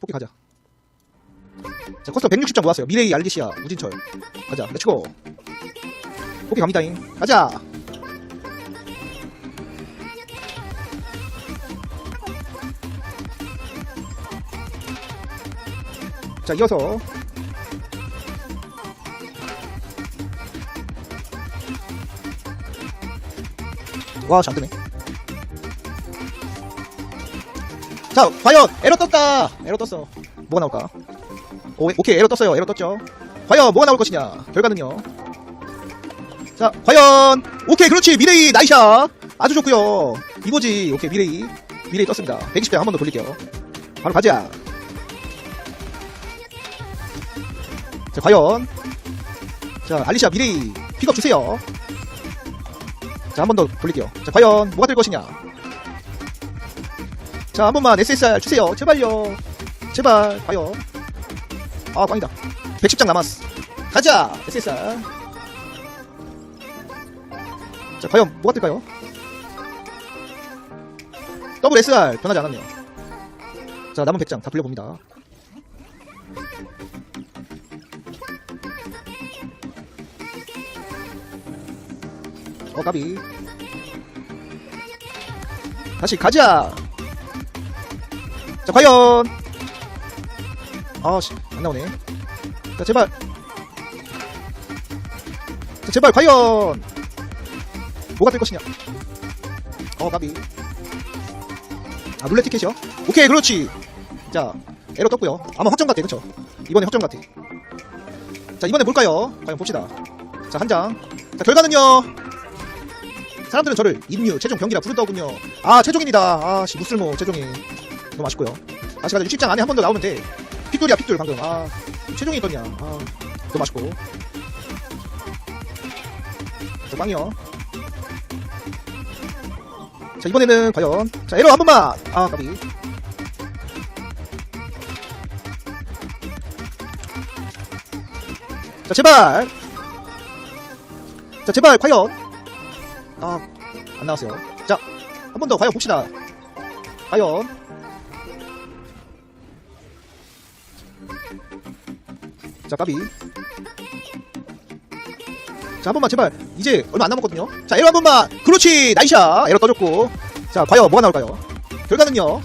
뽑기 가자. 자, 커스텀 160장 모았어요. 미레이, 알리시아, 우진철. 가자, 렛츠고. 뽑기 갑니다잉. 가자. 자, 이어서. 와, 잘 뜨네. 자, 과연 에러 떴다. 에러 떴어. 뭐가 나올까? 오, 오케이, 에러 떴어요. 에러 떴죠. 과연 뭐가 나올 것이냐? 결과는요. 자, 과연 오케이, 그렇지. 미레이 나이샤. 아주 좋고요. 이거지. 오케이, 미레이. 미레이 떴습니다. 120장 한번 더 돌릴게요. 바로 가자. 자, 과연 자, 알리샤 미레이 픽업 주세요. 자, 한 번 더 돌릴게요. 자, 과연 뭐가 될 것이냐? 자, 한 번만 SSR 주세요. 제발요. 제발, 과연. 아, 꽝이다. 110장 남았어. 가자! SSR. 자, 과연 뭐가 뜰까요? 더블 SR 변하지 않았네요. 자, 남은 100장 다 돌려봅니다. 어, 까비. 다시 가자! 자, 과연! 아, 씨, 안 나오네. 자, 제발. 자, 제발, 과연! 뭐가 될 것이냐? 어, 까비. 아, 룰렛 티켓이요? 오케이, 그렇지! 자, 에러 떴고요 아마 확정 같아, 그쵸? 이번에 확정 같아. 자, 이번에 뭘까요? 과연 봅시다. 자, 한 장. 자, 결과는요. 사람들은 저를 임류, 최종 경기라 부르더군요. 아, 최종입니다. 아, 씨, 무슬모, 최종이. 너무 아쉽고요. 다시 가자. 60장 안에 한 번 더 나오면 돼. 픽돌이야, 픽돌, 방금. 아, 최종이 있더냐. 아, 너무 아쉽고. 자, 빵이요. 자, 이번에는 과연. 자, 에러 한 번만. 아, 까비. 자, 제발. 자, 제발, 과연. 아, 안 나왔어요. 자, 한 번 더 과연 봅시다. 과연. 자, 까비. 자, 한 번만, 제발. 이제 얼마 안 남았거든요. 자, 에러 한 번만. 그렇지! 나이샤! 에러 떠줬고. 자, 과연 뭐가 나올까요? 결과는요.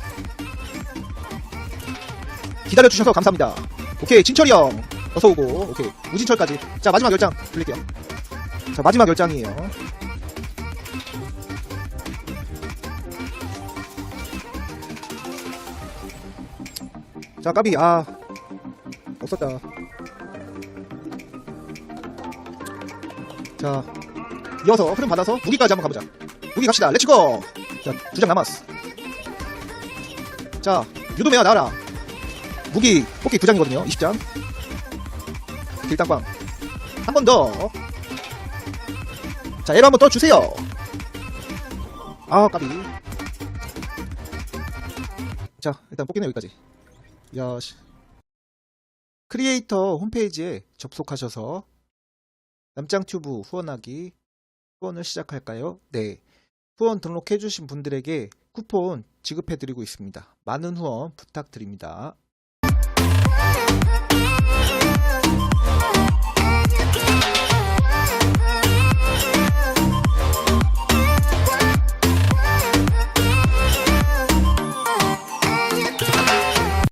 기다려주셔서 감사합니다. 오케이, 진철이 형. 어서오고. 오케이. 우진철까지. 자, 마지막 열장 돌릴게요. 자, 마지막 열장이에요. 자, 까비, 아. 없었다. 자, 이어서 흐름 받아서 무기까지 한번 가보자. 무기 갑시다. 렛츠고! 자, 두 장 남았어. 자, 유도메아 나와라. 무기, 뽑기 두 장이거든요. 20장. 길당광. 한번 더. 자, 에러 한번 더 주세요. 아, 까비. 자, 일단 뽑기는 여기까지. 야, 씨. 크리에이터 홈페이지에 접속하셔서 남짱튜브 후원하기 후원을 시작할까요? 네. 후원 등록해주신 분들에게 쿠폰 지급해드리고 있습니다. 많은 후원 부탁드립니다.